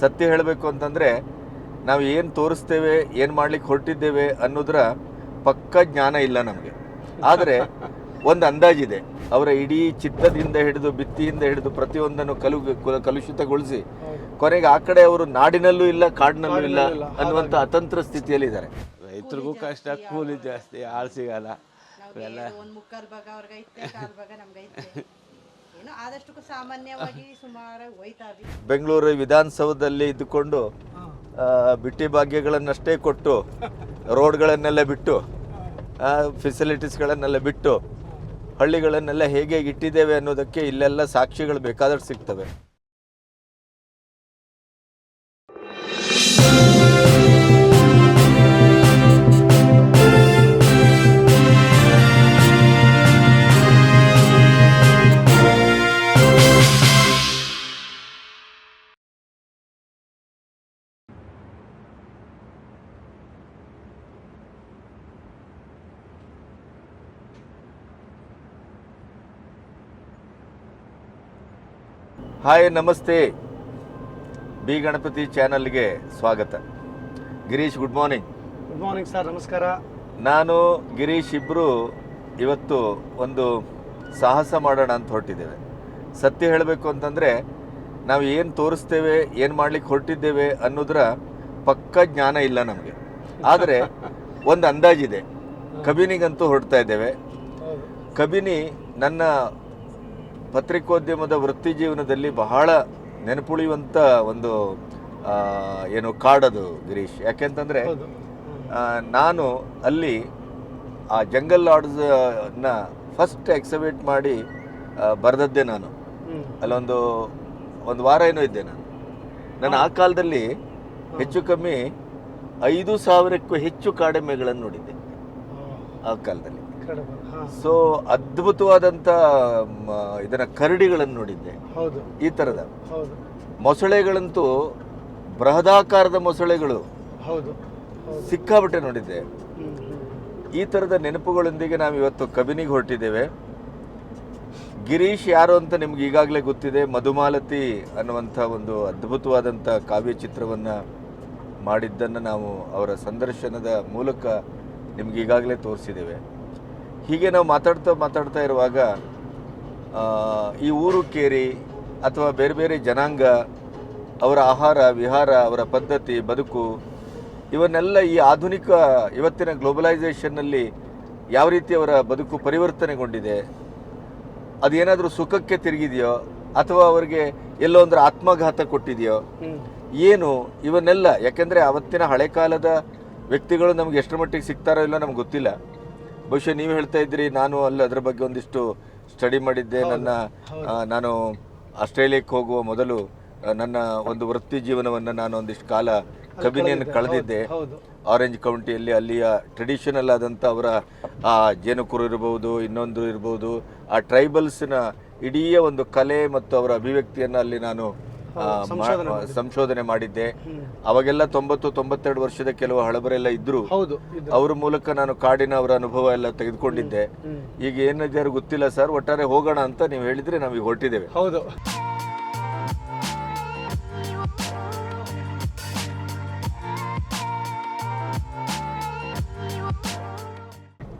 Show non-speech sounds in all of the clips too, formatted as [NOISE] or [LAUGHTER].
ಸತ್ಯ ಹೇಳಬೇಕು ಅಂತಂದರೆ ನಾವು ಏನು ತೋರಿಸ್ತೇವೆ ಏನು ಮಾಡ್ಲಿಕ್ಕೆ ಹೊರಟಿದ್ದೇವೆ ಅನ್ನೋದ್ರ ಪಕ್ಕ ಜ್ಞಾನ ಇಲ್ಲ ನಮಗೆ. ಆದರೆ ಒಂದು ಅಂದಾಜಿದೆ. ಅವರ ಇಡೀ ಚಿತ್ತದಿಂದ ಹಿಡಿದು ಬಿತ್ತಿಯಿಂದ ಹಿಡಿದು ಪ್ರತಿಯೊಂದನ್ನು ಕಲು ಕಲುಷಿತಗೊಳಿಸಿ ಕೊನೆಗೆ ಆ ಕಡೆ ಅವರು ನಾಡಿನಲ್ಲೂ ಇಲ್ಲ ಕಾಡಿನಲ್ಲೂ ಇಲ್ಲ ಕಾಡಿನಲ್ಲೂ ಇಲ್ಲ, ಅನ್ನುವಂಥ ಅತಂತ್ರ ಸ್ಥಿತಿಯಲ್ಲಿದ್ದಾರೆ. ರೈತರಿಗೂ ಕಷ್ಟ ಕೂಲಿ ಜಾಸ್ತಿ ಆಳು ಸಿಗಲ್ಲ. [LAUGHS] ಏನೋ ಆದಷ್ಟು ಸಾಮಾನ್ಯವಾಗಿ ಸುಮಾರು ಬೆಂಗಳೂರು ವಿಧಾನಸೌಧದಲ್ಲಿ ಇದ್ದುಕೊಂಡು ಬಿಟ್ಟಿ ಭಾಗ್ಯಗಳನ್ನಷ್ಟೇ ಕೊಟ್ಟು ರೋಡ್ಗಳನ್ನೆಲ್ಲ ಬಿಟ್ಟು ಫೆಸಿಲಿಟೀಸ್ಗಳನ್ನೆಲ್ಲ ಬಿಟ್ಟು ಹಳ್ಳಿಗಳನ್ನೆಲ್ಲ ಹೇಗೆ ಹೇಗೆ ಇಟ್ಟಿದ್ದೇವೆ ಅನ್ನೋದಕ್ಕೆ ಇಲ್ಲೆಲ್ಲ ಸಾಕ್ಷಿಗಳು ಬೇಕಾದಷ್ಟು ಸಿಗ್ತವೆ. ಹಾಯ್ ನಮಸ್ತೆ. ಬಿ ಗಣಪತಿ ಚಾನಲ್ಗೆ ಸ್ವಾಗತ. Girish good morning. Good morning sir ನಮಸ್ಕಾರ. ನಾನು ಗಿರೀಶ್ ಇಬ್ಬರು ಇವತ್ತು ಒಂದು ಸಾಹಸ ಮಾಡೋಣ ಅಂತ ಹೊರಟಿದ್ದೇವೆ. ಸತ್ಯ ಹೇಳಬೇಕು ಅಂತಂದರೆ ನಾವು ಏನು ತೋರಿಸ್ತೇವೆ ಏನು ಮಾಡ್ಲಿಕ್ಕೆ ಹೊರಟಿದ್ದೇವೆ ಅನ್ನೋದ್ರ ಪಕ್ಕ ಜ್ಞಾನ ಇಲ್ಲ ನಮಗೆ. ಆದರೆ ಒಂದು ಅಂದಾಜಿದೆ. ಕಬಿನಿಗಂತೂ ಹೊರಡ್ತಾ ಇದ್ದೇವೆ. ಕಬಿನಿ ನನ್ನ ಪತ್ರಿಕೋದ್ಯಮದ ವೃತ್ತಿ ಜೀವನದಲ್ಲಿ ಬಹಳ ನೆನಪುಳಿಯುವಂಥ ಒಂದು ಏನು ಕಾಡದು ಗಿರೀಶ್. ಯಾಕೆಂತಂದರೆ ನಾನು ಅಲ್ಲಿ ಆ ಜಂಗಲ್ನ ಫಸ್ಟ್ ಎಕ್ಸಿಬಿಟ್ ಮಾಡಿ ಬರೆದದ್ದೇ ನಾನು. ಅಲ್ಲೊಂದು ಒಂದು ವಾರ ಏನೋ ಇದ್ದೆ ನಾನು. ನಾನು ಆ ಕಾಲದಲ್ಲಿ ಹೆಚ್ಚು ಕಮ್ಮಿ ಐದು ಸಾವಿರಕ್ಕೂ ಹೆಚ್ಚು ಕಾಡೆಮ್ಮೆಗಳನ್ನು ನೋಡಿದ್ದೆ. ಆ ಕಾಲದಲ್ಲಿ. ಸೊ ಅದ್ಭುತವಾದಂತ ಇದನ್ನ ಕರಡಿಗಳನ್ನು ನೋಡಿದ್ದೆ. ಈ ತರದ. ಮೊಸಳೆಗಳಂತೂ ಬೃಹದಾಕಾರದ ಮೊಸಳೆಗಳು. ಸಿಕ್ಕಾಬಟ್ಟೆ ನೋಡಿದ್ದೆ. ಈ ತರದ ನೆನಪುಗಳೊಂದಿಗೆ ನಾವು ಇವತ್ತು ಕಬಿನಿಗೆ ಹೊರಟಿದ್ದೇವೆ. ಗಿರೀಶ್ ಯಾರು ಅಂತ ನಿಮ್ಗೆ ಈಗಾಗಲೇ ಗೊತ್ತಿದೆ. ಮಧುಮಾಲತಿ ಅನ್ನುವಂಥ ಒಂದು ಅದ್ಭುತವಾದಂಥ ಕಾವ್ಯ ಚಿತ್ರವನ್ನು ಮಾಡಿದ್ದನ್ನು ನಾವು ಅವರ ಸಂದರ್ಶನದ ಮೂಲಕ ನಿಮ್ಗೆ ಈಗಾಗಲೇ ತೋರಿಸಿದ್ದೇವೆ. ಹೀಗೆ ನಾವು ಮಾತಾಡ್ತಾ ಮಾತಾಡ್ತಾ ಇರುವಾಗ ಈ ಊರು ಕೇರಿ ಅಥವಾ ಬೇರೆ ಬೇರೆ ಜನಾಂಗ ಅವರ ಆಹಾರ ವಿಹಾರ ಅವರ ಪದ್ಧತಿ ಬದುಕು ಇವನ್ನೆಲ್ಲ ಈ ಆಧುನಿಕ ಇವತ್ತಿನ ಗ್ಲೋಬಲೈಸೇಷನ್ನಲ್ಲಿ ಯಾವ ರೀತಿ ಅವರ ಬದುಕು ಪರಿವರ್ತನೆಗೊಂಡಿದೆ ಅದೇನಾದರೂ ಸುಖಕ್ಕೆ ತಿರುಗಿದೆಯೋ ಅಥವಾ ಅವರಿಗೆ ಎಲ್ಲೋ ಒಂದು ಆತ್ಮಘಾತ ಕೊಟ್ಟಿದೆಯೋ ಏನು ಇವನ್ನೆಲ್ಲ ಯಾಕೆಂದರೆ ಅವತ್ತಿನ ಹಳೆ ಕಾಲದ ವ್ಯಕ್ತಿಗಳು ನಮ್ಗೆ ಎಷ್ಟರ ಮಟ್ಟಿಗೆ ಸಿಗ್ತಾರೋ ಇಲ್ಲೋ ನಮ್ಗೆ ಗೊತ್ತಿಲ್ಲ. ಬಹುಶಃ ನೀವು ಹೇಳ್ತಾ ಇದ್ರಿ ನಾನು ಅಲ್ಲಿ ಅದರ ಬಗ್ಗೆ ಒಂದಿಷ್ಟು ಸ್ಟಡಿ ಮಾಡಿದ್ದೆ. ನನ್ನ ನಾನು ಆಸ್ಟ್ರೇಲಿಯಾಕ್ಕೆ ಹೋಗುವ ಮೊದಲು ನನ್ನ ಒಂದು ವೃತ್ತಿ ಜೀವನವನ್ನು ನಾನು ಒಂದಿಷ್ಟು ಕಾಲ ಕಬಿನಿಯನ್ನು ಕಳೆದಿದ್ದೆ. ಆರೆಂಜ್ ಕೌಂಟಿಯಲ್ಲಿ ಅಲ್ಲಿಯ ಟ್ರೆಡಿಷನಲ್ ಆದಂಥ ಅವರ ಆ ಜೇನುಕುರು ಇರಬಹುದು ಇನ್ನೊಂದು ಇರಬಹುದು ಆ ಟ್ರೈಬಲ್ಸ್ನ ಇಡೀ ಒಂದು ಕಲೆ ಮತ್ತು ಅವರ ಅಭಿವ್ಯಕ್ತಿಯನ್ನು ಅಲ್ಲಿ ನಾನು ಸಂಶೋಧನೆ ಮಾಡಿದ್ದೆ. ಅವಾಗೆಲ್ಲ ತೊಂಬತ್ತು ತೊಂಬತ್ತೆರಡು ವರ್ಷದ ಕೆಲವು ಹಳಬರೆಲ್ಲ ಇದ್ರು. ಅವ್ರ ಮೂಲಕ ನಾನು ಕಾಡಿನ ಅವರ ಅನುಭವ ಎಲ್ಲ ತೆಗೆದುಕೊಂಡಿದ್ದೆ. ಈಗ ಏನಿದ್ದಾರೆ ಗೊತ್ತಿಲ್ಲ ಸರ್ ಒಟ್ಟಾರೆ ಹೋಗೋಣ ಅಂತ ನೀವು ಹೇಳಿದ್ರೆ ನಾವು ಈಗ ಹೊರಟಿದ್ದೇವೆ. ಹೌದು.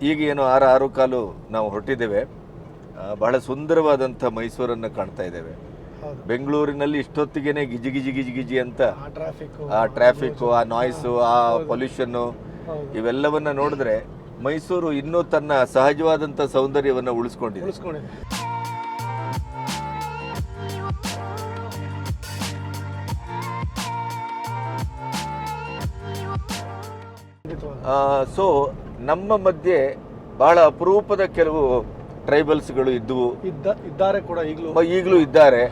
ಈಗ ಏನು ಆರು ಆರು ಕಾಲು ನಾವು ಹೊರಟಿದ್ದೇವೆ. ಬಹಳ ಸುಂದರವಾದಂಥ ಮೈಸೂರನ್ನು ಕಾಣ್ತಾ ಇದ್ದೇವೆ. ಬೆಂಗಳೂರಿನಲ್ಲಿ ಇಷ್ಟೊತ್ತಿಗೆನೆ ಗಿಜಿ ಗಿಜಿ ಗಿಜಿ ಗಿಜಿ ಅಂತ ಆ ಟ್ರಾಫಿಕ್ ಆ ನಾಯ್ಸು ಆ ಪೊಲ್ಯೂಷನ್ನು ಹೌದು. ಇವೆಲ್ಲವನ್ನ ನೋಡಿದ್ರೆ ಮೈಸೂರು ಇನ್ನೂ ತನ್ನ ಸಹಜವಾದಂಥ ಸೌಂದರ್ಯವನ್ನು ಉಳಿಸ್ಕೊಂಡಿದೆ. ಸೊ ನಮ್ಮ ಮಧ್ಯೆ ಬಹಳ ಅಪರೂಪದ ಕೆಲವು ಟ್ರೈಬಲ್ಸ್ಗಳು ಇದ್ವು ಇದ್ದ ಇದ್ದಾರೆ ಕೂಡ ಈಗಲೂ. ಈಗಲೂ ಇದ್ದಾರೆ.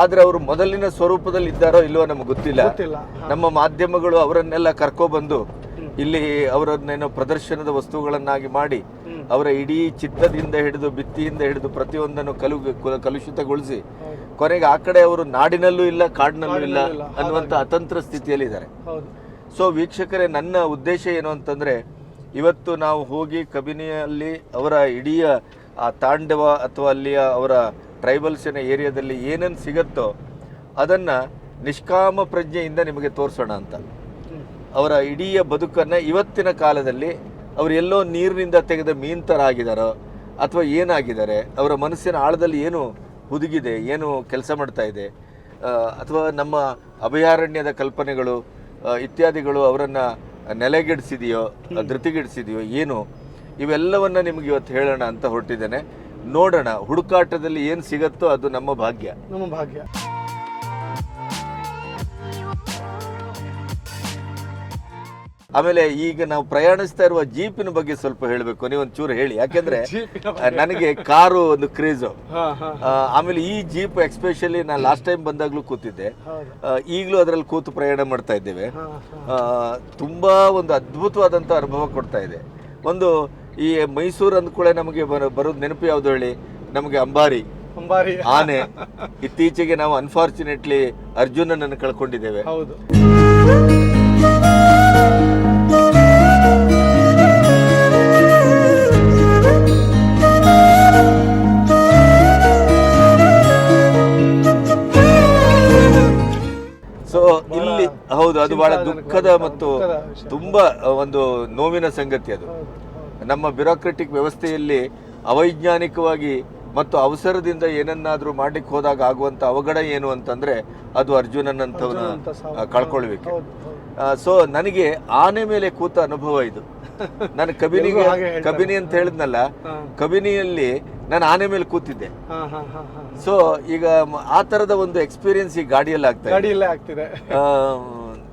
ಆದ್ರೆ ಅವರು ಮೊದಲಿನ ಸ್ವರೂಪದಲ್ಲಿ ಇದ್ದಾರೋ ಇಲ್ವೋ ನಮಗೆ ಗೊತ್ತಿಲ್ಲ. ನಮ್ಮ ಮಾಧ್ಯಮಗಳು ಅವರನ್ನೆಲ್ಲ ಕರ್ಕೊಬಂದು. ಇಲ್ಲಿ ಅವರನ್ನೇನೋ ಪ್ರದರ್ಶನದ ವಸ್ತುಗಳನ್ನಾಗಿ ಮಾಡಿ ಅವರ ಇಡೀ ಚಿತ್ತದಿಂದ ಹಿಡಿದು ಭಿತ್ತಿಯಿಂದ ಹಿಡಿದು ಪ್ರತಿಯೊಂದನ್ನು ಕಲು ಕಲುಷಿತಗೊಳಿಸಿ ಕೊನೆಗೆ ಆ ಕಡೆ ಅವರು ನಾಡಿನಲ್ಲೂ ಇಲ್ಲ ಕಾಡಿನಲ್ಲೂ ಇಲ್ಲ ಅನ್ನುವಂಥ ಅತಂತ್ರ ಸ್ಥಿತಿಯಲ್ಲಿ ಇದ್ದಾರೆ ಸೊ ವೀಕ್ಷಕರೇ ನನ್ನ ಉದ್ದೇಶ ಏನು ಅಂತಂದ್ರೆ ಇವತ್ತು ನಾವು ಹೋಗಿ ಕಬಿನಿಯಲ್ಲಿ ಅವರ ಇಡೀ ಆ ತಾಂಡವ ಅಥವಾ ಅಲ್ಲಿಯ ಅವರ ಟ್ರೈಬಲ್ಸಿನ ಏರಿಯಾದಲ್ಲಿ ಏನೇನು ಸಿಗುತ್ತೋ ಅದನ್ನು ನಿಷ್ಕಾಮ ಪ್ರಜ್ಞೆಯಿಂದ ನಿಮಗೆ ತೋರಿಸೋಣ ಅಂತ. ಅವರ ಇಡೀ ಬದುಕನ್ನು ಇವತ್ತಿನ ಕಾಲದಲ್ಲಿ ಅವರು ಎಲ್ಲೋ ನೀರಿನಿಂದ ತೆಗೆದ ಮೀನ್ ಥರ ಆಗಿದಾರೋ ಅಥವಾ ಏನಾಗಿದ್ದಾರೆ ಅವರ ಮನಸ್ಸಿನ ಆಳದಲ್ಲಿ ಏನು ಹುದುಗಿದೆ, ಏನು ಕೆಲಸ ಮಾಡ್ತಾ ಇದೆ ಅಥವಾ ನಮ್ಮ ಅಭಯಾರಣ್ಯದ ಕಲ್ಪನೆಗಳು ಇತ್ಯಾದಿಗಳು ಅವರನ್ನು ನೆಲೆಗೆಡಿಸಿದೆಯೋ ಧೃತಿಗೆಡಿಸಿದೆಯೋ ಏನು ಇವೆಲ್ಲವನ್ನ ನಿಮ್ಗೆ ಇವತ್ತು ಹೇಳೋಣ ಅಂತ ಹೊರಟಿದ್ದೇನೆ. ನೋಡೋಣ ಹುಡುಕಾಟದಲ್ಲಿ ಏನು ಸಿಗತ್ತೋ ಅದು ನಮ್ಮ ಭಾಗ್ಯ. ನಮ್ಮ ಭಾಗ್ಯ. ಆಮೇಲೆ ಈಗ ನಾವು ಪ್ರಯಾಣಿಸ್ತಾ ಇರುವ ಜೀಪಿನ ಬಗ್ಗೆ ಸ್ವಲ್ಪ ಹೇಳಬೇಕು. ನೀವು ಚೂರು ಹೇಳಿ. ಯಾಕೆಂದ್ರೆ [LAUGHS] ನನಗೆ ಕಾರು ಒಂದು ಕ್ರೇಜು. ಆಮೇಲೆ ಈ ಜೀಪ್ ಎಕ್ಸ್ಪೆಷಲಿ ನಾನು ಲಾಸ್ಟ್ ಟೈಮ್ ಬಂದಾಗ್ಲೂ ಕೂತಿದ್ದೆ. ಈಗಲೂ ಅದರಲ್ಲಿ ಕೂತು ಪ್ರಯಾಣ ಮಾಡ್ತಾ ಇದ್ದೇವೆ. ತುಂಬಾ ಒಂದು ಅದ್ಭುತವಾದಂಥ ಅನುಭವ ಕೊಡ್ತಾ ಇದೆ. ಒಂದು ಈ ಮೈಸೂರು ಅಂದ್ಕೂಳೆ ನಮಗೆ ಬರೋ ಬರೋದು ನೆನಪು ಯಾವ್ದು ಹೇಳಿ? ನಮಗೆ ಅಂಬಾರಿ. ಅಂಬಾರಿ. ಆನೆ. ಇತ್ತೀಚೆಗೆ ನಾವು ಅನ್ಫಾರ್ಚುನೇಟ್ಲಿ ಅರ್ಜುನನನ್ನು ಕಳ್ಕೊಂಡಿದ್ದೇವೆ. ಹೌದು. ಸೊ ಇಲ್ಲಿ ಹೌದು ಅದು ಬಹಳ ದುಃಖದ ಮತ್ತು. ತುಂಬಾ ಒಂದು ನೋವಿನ ಸಂಗತಿ ಅದು. ನಮ್ಮ ಬ್ಯೂರೋಕ್ರೆಟಿಕ್ ವ್ಯವಸ್ಥೆಯಲ್ಲಿ ಅವೈಜ್ಞಾನಿಕವಾಗಿ ಮತ್ತು ಅವಸರದಿಂದ ಏನನ್ನಾದರೂ ಮಾಡಲಿಕ್ಕೆ ಹೋದಾಗ ಆಗುವಂಥ ಅವಘಡ ಏನು ಅಂತಂದರೆ ಅದು ಅರ್ಜುನನಂಥವನ್ನ. ಕಳ್ಕೊಳ್ಬೇಕು. ಸೊ ನನಗೆ ಆನೆ ಮೇಲೆ ಕೂತ ಅನುಭವ ಇದು. [LAUGHS] ನಾನು ಕಬಿನಿಗೆ ಕಬಿನಿ ಅಂತ ಹೇಳಿದ್ನಲ್ಲ. ಕಬಿನಿಯಲ್ಲಿ ನಾನು ಆನೆ ಮೇಲೆ ಕೂತಿದ್ದೆ. ಸೊ ಈಗ ಆ ತರದ ಒಂದು ಎಕ್ಸ್ಪೀರಿಯನ್ಸ್ ಈ ಗಾಡಿಯಲ್ಲಿ ಆಗ್ತದೆ.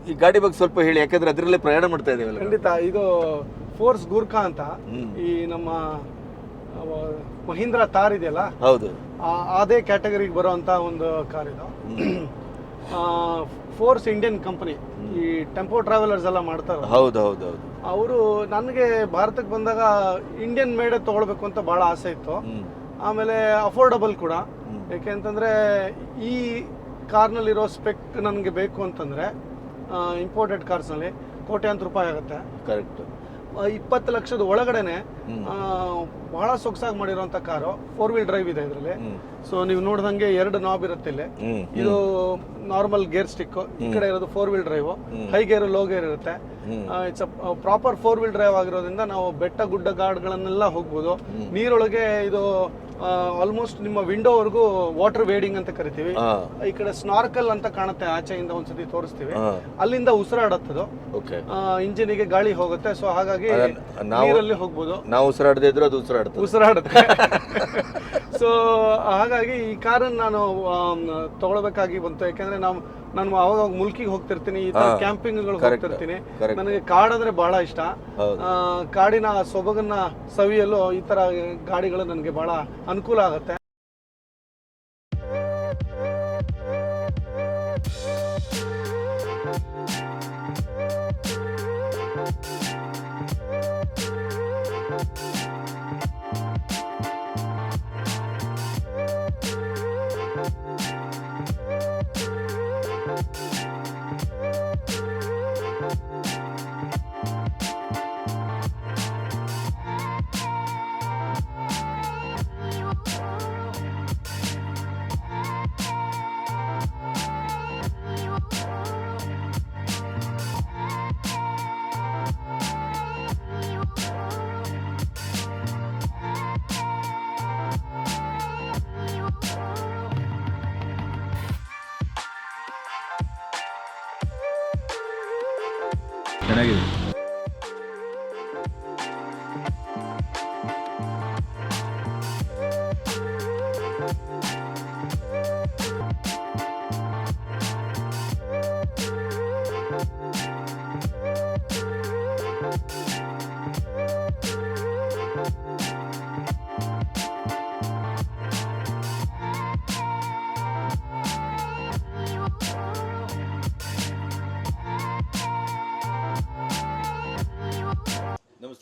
ಈ ಗಾಡಿ ಬಗ್ಗೆ ಸ್ವಲ್ಪ ಹೇಳಿ ಯಾಕಂದ್ರೆ ಅದರಲ್ಲೇ ಪ್ರಯಾಣ ಮಾಡ್ತಾ ಇದ್ದೇವಲ್ಲ ಖಂಡಿತ ಇದು ಫೋರ್ಸ್ ಗುರ್ಖಾ ಅಂತ ಈ ನಮ್ಮ ಮಹೀಂದ್ರ ತಾರ್ ಇದೆಯಲ್ಲ? ಹೌದು. ಅದೇ ಕ್ಯಾಟಗರಿಗೆ ಬರುವಂತ ಒಂದು ಕಾರ್ ಇದು. Force Indian company. ಈ ಟೆಂಪೋ ಟ್ರಾವೆಲರ್ಸ್ ಎಲ್ಲ ಮಾಡ್ತಾರೆ ಹೌದು ಹೌದು ಹೌದು. ಅವರು ನನಗೆ ಭಾರತಕ್ಕೆ ಬಂದಾಗ ಇಂಡಿಯನ್ ಮೇಡೇ ತಗೊಳ್ಬೇಕು ಅಂತ ಬಹಳ ಆಸೆ ಇತ್ತು. ಆಮೇಲೆ ಅಫೋರ್ಡಬಲ್ ಕೂಡ. ಯಾಕೆಂತಂದ್ರೆ ಯಾಕೆ ಅಂತಂದ್ರೆ ಈ ಕಾರ್ನಲ್ಲಿರೋ ಸ್ಪೆಕ್ ನನಗೆ ಬೇಕು ಅಂತಂದ್ರೆ ಇಂಪೋರ್ಟೆಡ್ ಕಾರ್ಸ್ನಲ್ಲಿ ಕೋಟ್ಯಾಂತರ ರೂಪಾಯಿ ಆಗುತ್ತೆ. ಕರೆಕ್ಟ್ ಇಪ್ಪತ್ತು ಲಕ್ಷದ ಒಳಗಡೆನೆ ಆ, ಬಹಳ ಸೊಗಸಾಗಿ ಮಾಡಿರುವಂತ ಕಾರು ಫೋರ್ ವೀಲ್ ಡ್ರೈವ್ ಇದೆ ಇದರಲ್ಲಿ. ಸೊ ನೀವು ನೋಡ್ದಂಗೆ ಎರಡು ನಾಬ್ ಇರುತ್ತೆ ಇಲ್ಲಿ. ಇದು ನಾರ್ಮಲ್ ಗೇರ್ ಸ್ಟಿಕ್ ಈ ಕಡೆ ಇರೋದು four wheel drive high gear low gear ಇರುತ್ತೆ. It's proper four wheel drive ಆಗಿರೋದ್ರಿಂದ ನಾವು ಬೆಟ್ಟ ಗುಡ್ಡ ಗಾಡ್ಗಳನ್ನೆಲ್ಲ ಹೋಗ್ಬೋದು. ನೀರೊಳಗೆ ಇದು ಆಲ್ಮೋಸ್ಟ್ ನಿಮ್ಮ ವಿಂಡೋವರೆಗೂ ವಾಟರ್ ವೇಡಿಂಗ್ ಅಂತ ಕರಿತೀವಿ. ಈ ಕಡೆ ಸ್ನಾರ್ಕಲ್ ಅಂತ ಕಾಣುತ್ತೆ ಆಚೆಯಿಂದ ಒಂದ್ಸತಿ ತೋರಿಸ್ತೀವಿ. ಅಲ್ಲಿಂದ ಉಸಿರಾಡತ್ತದು. ಇಂಜಿನ್ಗೆ ಗಾಳಿ ಹೋಗುತ್ತೆ ಸೊ ಹಾಗಾಗಿ ನೀರಲ್ಲಿ ಹೋಗ್ಬೋದು. ನಾವು ಉಸಿರಾಡದೇ ಇದ್ರೆ ಅದು ಉಸಿರಾಡುತ್ತೆ ಉಸಿರಾಡುತ್ತೆ. [LAUGHS] ಸೊ ಹಾಗಾಗಿ ಈ ಕಾರನ್ನು ನಾನು ತಗೊಳ್ಬೇಕಾಗಿ ಬಂತು. ಯಾಕಂದ್ರೆ ನಾವು ನಾನು ಅವಾಗ ಮುಲ್ಕಿಗೆ ಹೋಗ್ತಿರ್ತೀನಿ ಈ ತರ ಕ್ಯಾಂಪಿಂಗ್ ಕ್ಯಾಂಪಿಂಗ್ಗಳು ಹೋಗ್ತಿರ್ತೀನಿ. ನನಗೆ ಕಾಡಂದ್ರೆ ಬಹಳ ಇಷ್ಟ. ಆ, ಕಾಡಿನ ಸೊಬಗನ್ನ ಸವಿಯಲು ಈ ತರ ಗಾಡಿಗಳು ನನಗೆ ಬಹಳ ಅನುಕೂಲ ಆಗುತ್ತೆ. ಚೆನ್ನಾಗಿದೆ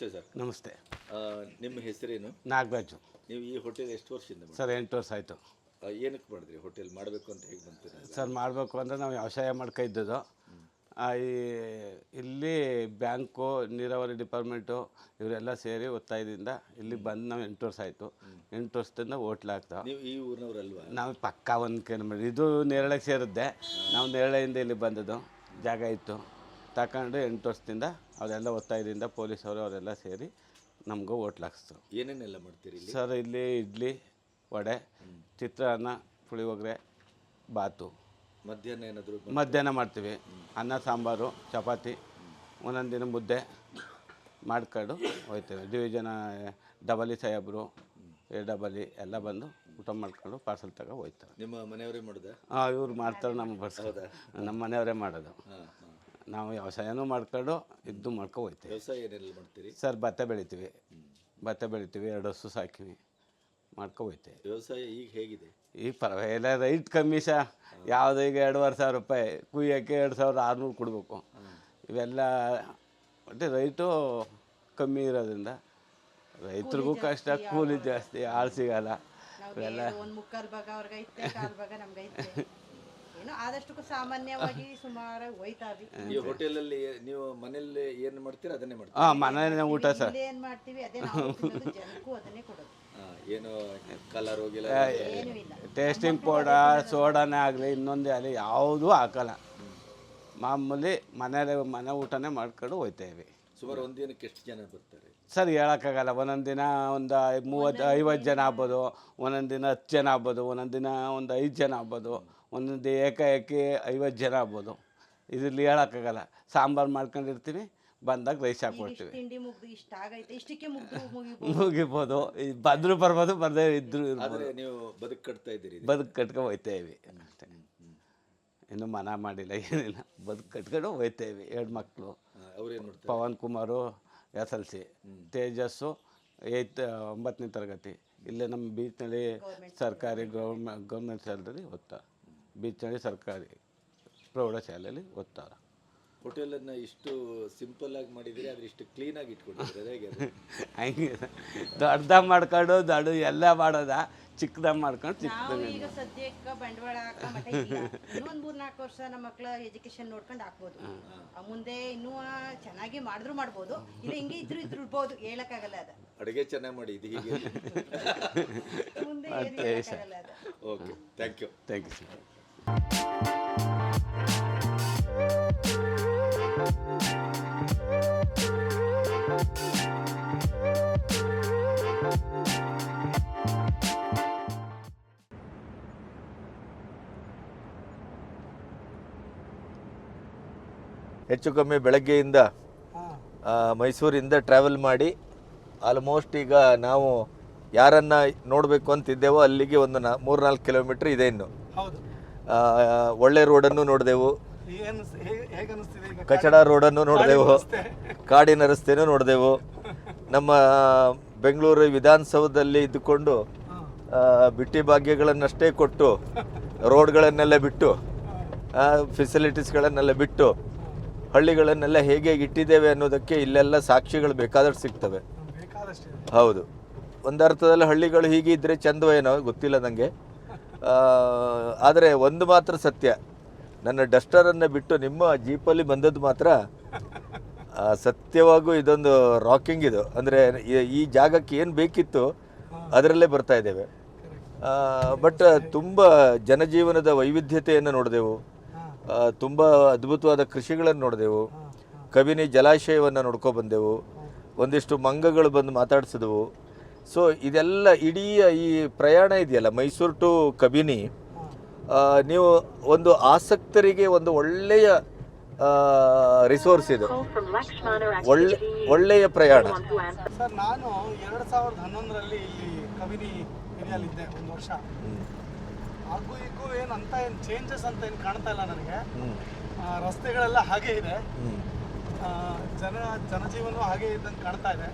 ನಮಸ್ತೆ ಸರ್. ನಮಸ್ತೆ. ನಿಮ್ಮ ಹೆಸರೇನು? ನಾಗರಾಜು. ನೀವು ಈ ಹೋಟೆಲ್ ಎಷ್ಟು ವರ್ಷದಿಂದ ಸರ್ ಎಂಟು ವರ್ಷ ಆಯಿತು. ಏನಕ್ಕೆ ಮಾಡಿದ್ರಿ ಹೋಟೆಲ್? ಮಾಡಬೇಕು ಅಂತ ಹೇಗೆ ಬಂತು? ಸರ್ ಮಾಡಬೇಕು ಅಂದರೆ ನಾವು ವ್ಯವಸಾಯ ಮಾಡ್ಕೊ ಇದ್ದದ್ದು. ಆ, ಈ ಇಲ್ಲಿ ಬ್ಯಾಂಕು ನೀರಾವರಿ ಡಿಪಾರ್ಟ್ಮೆಂಟು ಇವರೆಲ್ಲ ಸೇರಿ ಒತ್ತಾಯದಿಂದ ಇಲ್ಲಿ ಬಂದು ನಾವು ಎಂಟು ವರ್ಷ ಆಯಿತು. ಎಂಟು ವರ್ಷದಿಂದ ಹೋಟ್ಲ್ ಆಗ್ತಾವ ನೀವು ಈ ಊರಿನವರಲ್ವಾ? ನಾವು ಪಕ್ಕ ಒಂದು ಕಿಲೋಮೀಟ್ರ್ ಇದು ನೇರಳೆಗೆ ಸೇರುತ್ತೆ ನಾವು ನೇರಳೆಯಿಂದ ಇಲ್ಲಿ ಬಂದದ್ದು. ಜಾಗ ಇತ್ತು. ತಗೊಂಡು ಎಂಟು ವರ್ಷದಿಂದ ಅವರೆಲ್ಲ ಒತ್ತಾಯದಿಂದ ಪೊಲೀಸವರು ಅವರೆಲ್ಲ ಸೇರಿ ನಮಗೂ ಓಟ್ಲ್ ಹಾಕಿಸ್ತು ಏನೇನೆಲ್ಲ ಮಾಡ್ತೀರಿ ಇಲ್ಲಿ? ಸರ್ ಇಲ್ಲಿ ಇಡ್ಲಿ ವಡೆ ಚಿತ್ರಾನ್ನ ಪುಳಿಯೋಗರೆ ಬಾತು. ಮಧ್ಯಾಹ್ನ ಏನಾದರೂ ಮಧ್ಯಾಹ್ನ ಮಾಡ್ತೀವಿ. ಅನ್ನ ಸಾಂಬಾರು ಚಪಾತಿ ಒಂದೊಂದು ದಿನ ಮುದ್ದೆ ಮಾಡ್ಕೊಂಡು ಹೋಗ್ತೇವೆ. ಜನ ಡಬಲಿ ಸಾಹೇಬರು ಎ ಡಬಲಿ ಎಲ್ಲ ಬಂದು ಊಟ ಮಾಡ್ಕೊಂಡು ಪಾರ್ಸಲ್ ತಗೋ ಹೋಗ್ತಾರೆ. ನಿಮ್ಮ ಮನೆಯವರೇ ಮಾಡಿದೆ? ಹಾಂ ಇವ್ರು ಮಾಡ್ತಾರೆ ನಮ್ಮ ಬಸ್ ನಮ್ಮ ಮನೆಯವರೇ ಮಾಡೋದು. ನಾವು ವ್ಯವಸಾಯನೂ ಮಾಡ್ಕೊಂಡು ಇದ್ದು ಮಾಡ್ಕೊ ಹೋಗ್ತೀವಿ. ವ್ಯವಸಾಯ ಏನೆಲ್ಲ ಮಾಡ್ತೀರಿ? ಸರ್ ಭತ್ತ ಬೆಳಿತೀವಿ. ಭತ್ತ ಬೆಳಿತೀವಿ ಎರಡು ಹಸು ಸಾಕಿವಿ ಮಾಡ್ಕೊ ಹೋಗ್ತೇವೆ. ವ್ಯವಸಾಯ ಈಗ ಹೇಗಿದೆ? ಈಗ ಪರವಾಗಿಲ್ಲ ರೈಟ್ ಕಮ್ಮಿ ಸಹ ಯಾವುದೋ ಈಗ ಎರಡುವರೆ ಸಾವಿರ ರೂಪಾಯಿ ಕುಯ್ಯೋಕ್ಕೆ ಎರಡು ಸಾವಿರದ ಆರುನೂರು ಕೊಡಬೇಕು. ಇವೆಲ್ಲ ಒಟ್ಟು ರೈಟು ಕಮ್ಮಿ ಇರೋದ್ರಿಂದ ರೈತರಿಗೂ ಕಷ್ಟ ಕೂಲಿ ಜಾಸ್ತಿ ಆಳು ಸಿಗಲ್ಲ. ಇವೆಲ್ಲ ಒಂದು ಮುಕ್ಕಾಲು ಭಾಗ ಅವ್ರಿಗೈತೆ ಕಾಲ್ ಭಾಗ ನಮ್ಗೈತೆ. ಏನೋ ಆದಷ್ಟು ಸಾಮಾನ್ಯವಾಗಿ ಸುಮಾರು ಹೋಯ್ತಾವಿ ಈ ಹೋಟೆಲಲ್ಲಿ ನೀವು ಮನೆಯಲ್ಲಿ ಏನು ಮಾಡ್ತೀರಾ? ಅದನ್ನೇ ಮಾಡ್ತೀರಾ? ಹಾಂ ಮನೆ ಊಟ ಸರ್. ಇಲ್ಲಿ ಏನ್ ಮಾಡ್ತೀವಿ? ಅದೇ ನಾವು ತಿನ್ನೋದು, ಜನಕ್ಕೂ ಅದನ್ನೇ ಕೊಡೋದು. ಹಾಂ ಏನು ಕಲರ್ ಹೋಗಿಲ್ಲ? ಏನೂ ಇಲ್ಲ. ಟೇಸ್ಟಿಂಗ್ ಪೌಡರ್ ಸೋಡಾನೇ ಆಗಲಿ ಇನ್ನೊಂದೇ ಆಗಲಿ ಯಾವುದೂ ಹಾಕಲ್ಲ. ಮಾಮೂಲಿ ಮನೆಯಲ್ಲಿ ಮನೆ ಊಟನೇ ಮಾಡ್ಕೊಂಡು ಹೋಯ್ತೇವೆ ಸುಮಾರು ಒಂದು ದಿನಕ್ಕೆ ಎಷ್ಟು ಜನ ಬರ್ತಾರೆ? ಸರ್ ಹೇಳೋಕ್ಕಾಗಲ್ಲ. ಒಂದೊಂದು ದಿನ ಒಂದು ಮೂವತ್ತು ಐವತ್ತು ಜನ ಆಗ್ಬೋದು ಒಂದೊಂದು ದಿನ ಹತ್ತು ಜನ ಆಗ್ಬೋದು ಒಂದೊಂದು ದಿನ ಒಂದು ಐದು ಜನ ಆಗ್ಬೋದು ಒಂದೊಂದು ಏಕಾಏಕಿ ಐವತ್ತು ಜನ ಆಗ್ಬೋದು. ಇದರಲ್ಲಿ ಹೇಳೋಕ್ಕಾಗಲ್ಲ. ಸಾಂಬಾರು ಮಾಡ್ಕೊಂಡಿರ್ತೀವಿ ಬಂದಾಗ ರೈಸ್ ಹಾಕ್ಕೊಡ್ತೀವಿ. ತಿಂಡಿ ಮುಗ್ದು ಇಷ್ಟ ಆಗೈತೆ. ಇಷ್ಟಕ್ಕೆ ಮುಗ್ದು ಮುಗಿಬೋದು. ಬಂದರೂ ಬರ್ಬೋದು ಬರದೇ ಇದ್ರು ಇರ್ಬೋದು. ನೀವು ಬದುಕು ಕಟ್ತಾ ಇದ್ದೀರಿ ಬದುಕು ಕಟ್ಕೊಂಡು ಹೋಗ್ತೇವೆ ಅಷ್ಟೇ ಇನ್ನೂ ಮನ ಮಾಡಿಲ್ಲ ಏನಿಲ್ಲ. ಬದುಕು ಕಟ್ಕೊಂಡು ಹೋಗ್ತೇವೆ ಎರಡು ಮಕ್ಕಳು ಅವ್ರೇನು ಮಾಡ್ತಾರೆ? Pavan Kumar S L C. Tejas eighth ಒಂಬತ್ತನೇ ತರಗತಿ. ಇಲ್ಲೇ ನಮ್ಮ ಬೀಚ್ನಳ್ಳಿ ಸರ್ಕಾರಿ ಗೌರ್ಮೆ ಗೌರ್ಮೆಂಟ್ ಶಾಲೆಯಲ್ಲಿ ಓದ್ತಾರೆ ಬೀಚ್ನಳ್ಳಿ ಸರ್ಕಾರಿ ಪ್ರೌಢಶಾಲೆಯಲ್ಲಿ ಓದ್ತಾರೆ ಹೋಟೆಲನ್ನು ಇಷ್ಟು ಸಿಂಪಲ್ಲಾಗಿ ಮಾಡಿದರೆ ಆದರೆ ಇಷ್ಟು ಕ್ಲೀನಾಗಿ ಇಟ್ಕೊಂಡಿದ್ದಾರೆ ಹೇಗೆ ಅದು? [LAUGHS] ಹಂಗೆ ದೊಡ್ಡದಾಗಿ ಮಾಡ್ಕೊಂಡು ದೊಡ್ಡ ಎಲ್ಲ ಮಾಡೋದ ಚಿಕ್ಕದಾಗಿ ಮಾಡ್ಕೊಂಡು ಚಿಕ್ಕದ ನಾವು ಈಗ ಸದ್ಯಕ್ಕೆ ಬಂಡವಾಳ ಹಾಕ ಮಟ್ಟ ಇಲ್ಲ ಇನ್ನೊಂದ್ ಮೂರ್ ನಾಲ್ಕು ವರ್ಷ ನಮ್ಮ ಮಕ್ಕಳ ಎಜುಕೇಶನ್ ನೋಡ್ಕೊಂಡು ಹಾಕ್ಬೋದು. ಆ ಮುಂದೆ ಇನ್ನೂ ಚೆನ್ನಾಗಿ ಮಾಡಿದ್ರು ಮಾಡ್ಬೋದು ಇಲ್ಲ ಹಿಂಗೆ ಇದ್ರು ಇದ್ರು ಇರ್ಬೋದು ಹೇಳಕ್ಕಾಗಲ್ಲ ಅದ. ಅಡುಗೆ ಚೆನ್ನಾಗಿ ಮಾಡಿ ಇದು ಹೀಗೆ? ಮುಂದೆ ಏನು ಹೇಳಕ್ಕಾಗಲ್ಲ ಅದ. Okay thank you thank you sir ಹೆಚ್ಚು ಕಮ್ಮಿ ಬೆಳಗ್ಗೆಯಿಂದ ಮೈಸೂರಿಂದ ಟ್ರಾವೆಲ್ ಮಾಡಿ ಆಲ್ಮೋಸ್ಟ್ ಈಗ ನಾವು ಯಾರನ್ನ ನೋಡಬೇಕು ಅಂತಿದ್ದೇವೋ ಅಲ್ಲಿಗೆ ಒಂದು ನಾ ಮೂರ್ನಾಲ್ಕು ಕಿಲೋಮೀಟ್ರ್ ಇದೆ ಇನ್ನು. ಒಳ್ಳೆ ರೋಡನ್ನು ನೋಡಿದೆವು. ಕಚಡ ರೋಡನ್ನು ನೋಡಿದೆವು. ಕಾಡಿನ ರಸ್ತೆನೂ ನೋಡಿದೆವು. ನಮ್ಮ ಬೆಂಗಳೂರು ವಿಧಾನಸೌಧದಲ್ಲಿ ಇದ್ದುಕೊಂಡು ಬಿಟ್ಟಿ ಭಾಗ್ಯಗಳನ್ನಷ್ಟೇ ಕೊಟ್ಟು ರೋಡ್ಗಳನ್ನೆಲ್ಲ ಬಿಟ್ಟು ಫೆಸಿಲಿಟೀಸ್ಗಳನ್ನೆಲ್ಲ ಬಿಟ್ಟು ಹಳ್ಳಿಗಳನ್ನೆಲ್ಲ ಹೇಗೆ ಇಟ್ಟಿದ್ದೇವೆ ಅನ್ನೋದಕ್ಕೆ ಇಲ್ಲೆಲ್ಲ ಸಾಕ್ಷಿಗಳು ಬೇಕಾದಷ್ಟು ಸಿಗ್ತವೆ. ಹೌದು. ಒಂದರ್ಥದಲ್ಲಿ ಹಳ್ಳಿಗಳು ಹೀಗೆ ಇದ್ದರೆ ಚಂದವೇನೋ ಗೊತ್ತಿಲ್ಲ ನನಗೆ ಆದರೆ ಒಂದು ಮಾತ್ರ ಸತ್ಯ. ನನ್ನ ಡಸ್ಟರನ್ನು ಬಿಟ್ಟು ನಿಮ್ಮ ಜೀಪಲ್ಲಿ ಬಂದದ್ದು ಮಾತ್ರ ಸತ್ಯವಾಗೂ ಇದೊಂದು ರಾಕಿಂಗ್ ಇದು. ಅಂದರೆ ಈ ಜಾಗಕ್ಕೆ ಏನು ಬೇಕಿತ್ತು ಅದರಲ್ಲೇ ಬರ್ತಾ ಇದ್ದೇವೆ. ಬಟ್ ತುಂಬ ಜನಜೀವನದ ವೈವಿಧ್ಯತೆಯನ್ನು ನೋಡಿದೆವು. ತುಂಬ ಅದ್ಭುತವಾದ ಕೃಷಿಗಳನ್ನು ನೋಡಿದೆವು. ಕಬಿನಿ ಜಲಾಶಯವನ್ನು ನೋಡ್ಕೊ ಬಂದೆವು. ಒಂದಿಷ್ಟು ಮಂಗಗಳು ಬಂದು ಮಾತಾಡಿಸಿದವು. ಸೊ ಇದೆಲ್ಲ ಇಡೀ ಈ ಪ್ರಯಾಣ ಇದೆಯಲ್ಲ, ಮೈಸೂರು ಟು ಕಬಿನಿ. ನೀವು ಒಂದು ಆಸಕ್ತರಿಗೆ ಒಂದು ಒಳ್ಳೆಯ ರಿಸೋರ್ಸ್ ಇದು. ಒಳ್ಳೆ ಒಳ್ಳೆಯ ಪ್ರಯಾಣ. ಸರ್ ನಾನು ಎರಡು ಸಾವಿರದ ಹನ್ನೊಂದರಲ್ಲಿ ಇಲ್ಲಿ ಕವಿನಿ ಹಿರಿಯಲ್ಲಿದ್ದೆ ಒಂದು ವರ್ಷ. ಹಾಗೂ ಈಗೂ ಏನು ಅಂತ ಏನು ಚೇಂಜಸ್ ಅಂತ ಏನು ಕಾಣ್ತಾ ಇಲ್ಲ ನನಗೆ. ರಸ್ತೆಗಳೆಲ್ಲ ಹಾಗೆ ಇದೆ. ಜನ ಜನಜೀವನ ಹಾಗೆ ಇದ್ದಂಗೆ ಕಾಣ್ತಾ ಇದೆ.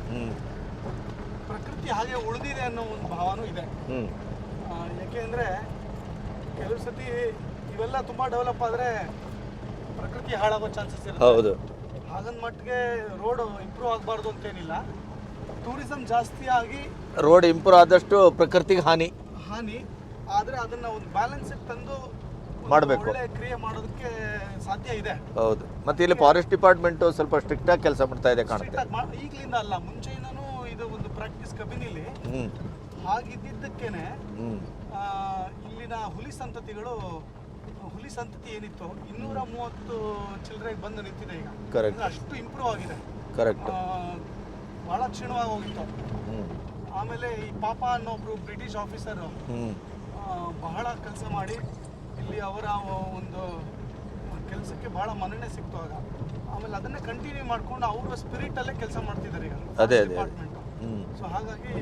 ಪ್ರಕೃತಿ ಹಾಗೆ ಉಳಿದಿದೆ ಅನ್ನೋ ಒಂದು ಭಾವನೂ ಇದೆ. ಯಾಕೆಂದ್ರೆ ಕೆಲವು ಸತಿ ಇವೆಲ್ಲ ತುಂಬಾ ಡೆವಲಪ್ ಆದ್ರೆ ಪ್ರಕೃತಿ ಹಾಳಾಗೋ ಚಾನ್ಸಸ್ ಇರುತ್ತೆ. ಹೌದು. ಹಾಗನ್ ಮಟ್ಟಿಗೆ ರೋಡ್ ಇಂಪ್ರೂವ್ ಆಗಬಾರ್ದು ಅಂತೇನಿಲ್ಲ. ಟೂರಿಸಂ ಜಾಸ್ತಿ ಆಗಿ ರೋಡ್ ಇಂಪ್ರೂವ್ ಆದಷ್ಟು ಪ್ರಕೃತಿಗೆ ಹಾನಿ. ಹಾನಿ. ಆದ್ರೆ ಅದನ್ನ ಒಂದು ಬ್ಯಾಲೆನ್ಸ್ ತಂದು ಮಾಡಬೇಕು. ಕ್ರಿಯೆ ಮಾಡೋದಕ್ಕೆ ಸಾಧ್ಯ ಇದೆ. ಹೌದು. ಮತ್ತೆ ಇಲ್ಲಿ ಫಾರೆಸ್ಟ್ ಡಿಪಾರ್ಟ್ಮೆಂಟ್ ಸ್ವಲ್ಪ ಸ್ಟ್ರಿಕ್ಟ್ ಆಗಿ ಕೆಲಸ ಮಾಡ್ತಾ ಇದೆ ಕಾಣುತ್ತೆ. ಈಗಲಿಂದ ಅಲ್ಲ ಮುಂಚೆಯಿಂದನೂ ಇದು ಒಂದು ಪ್ರಾಕ್ಟೀಸ್ ಕಬಿನಿಲಿ. ಆ, ಇಲ್ಲಿನ ಹುಲಿ ಸಂತತಿಗಳು ಹುಲಿ ಸಂತತಿ ಏನಿತ್ತು? ಇನ್ನೂರ ಮೂವತ್ತು ಚಿಲ್ಲರೆ ಬಂದು ನಿಂತಿದೆ ಈಗ. ಕರೆಕ್ಟ್ ಅಂದ್ರೆ ಅಷ್ಟು ಇಂಪ್ರೂವ್ ಆಗಿದೆ. ಕರೆಕ್ಟ್ ಆ, ಬಹಳ ಕ್ಷೀಣವಾಗಿ ಹೋಗಿತ್ತು. ಆಮೇಲೆ ಈ ಪಾಪ ಅನ್ನೋ ಒಬ್ರು ಬ್ರಿಟಿಷ್ ಆಫೀಸರ್ ಬಹಳ ಕೆಲಸ ಮಾಡಿ ಇಲ್ಲಿ ಅವರ ಒಂದು ಕೆಲಸಕ್ಕೆ ಬಹಳ ಮನ್ನಣೆ ಸಿಕ್ತು ಆಗ. ಆಮೇಲೆ ಅದನ್ನೇ ಕಂಟಿನ್ಯೂ ಮಾಡ್ಕೊಂಡು ಅವರ ಸ್ಪಿರಿಟ್ ಅಲ್ಲೇ ಕೆಲಸ ಮಾಡ್ತಿದ್ದಾರೆ ಈಗ. ಅದೇ. ಡಿಪಾರ್ಟ್ಮೆಂಟ್ ಸೊ ಹಾಗಾಗಿ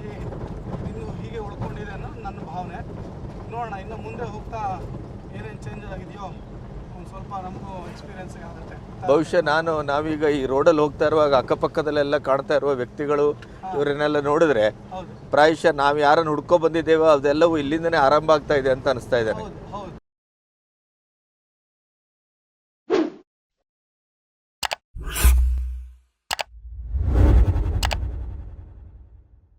ಇನ್ನು ಹೀಗೆ ಉಳ್ಕೊಂಡಿದೆ ಅನ್ನೋದು ನನ್ನ ಭಾವನೆ. ನೋಡೋಣ ಇನ್ನು ಮುಂದೆ ಹೋಗ್ತಾ ಏನೇನು ಚೇಂಜ್ ಆಗಿದೆಯೋ ಒಂದು ಸ್ವಲ್ಪ ನಮಗೂ ಎಕ್ಸ್ಪೀರಿಯನ್ಸ್ ಆಗುತ್ತೆ. ಬಹುಶಃ ನಾನು ನಾವೀಗ ಈ ರೋಡಲ್ಲಿ ಹೋಗ್ತಾ ಇರುವಾಗ ಅಕ್ಕಪಕ್ಕದಲ್ಲೆಲ್ಲ ಕಾಣ್ತಾ ಇರುವ ವ್ಯಕ್ತಿಗಳು ಇವರನ್ನೆಲ್ಲ ನೋಡಿದ್ರೆ ಪ್ರಾಯಶಃ ನಾವು ಯಾರನ್ನು ಹುಡ್ಕೊ ಬಂದಿದ್ದೇವೋ ಅದೆಲ್ಲವೂ ಇಲ್ಲಿಂದನೇ ಆರಂಭ ಆಗ್ತಾ ಇದೆ ಅಂತ ಅನಿಸ್ತಾ ಇದೆ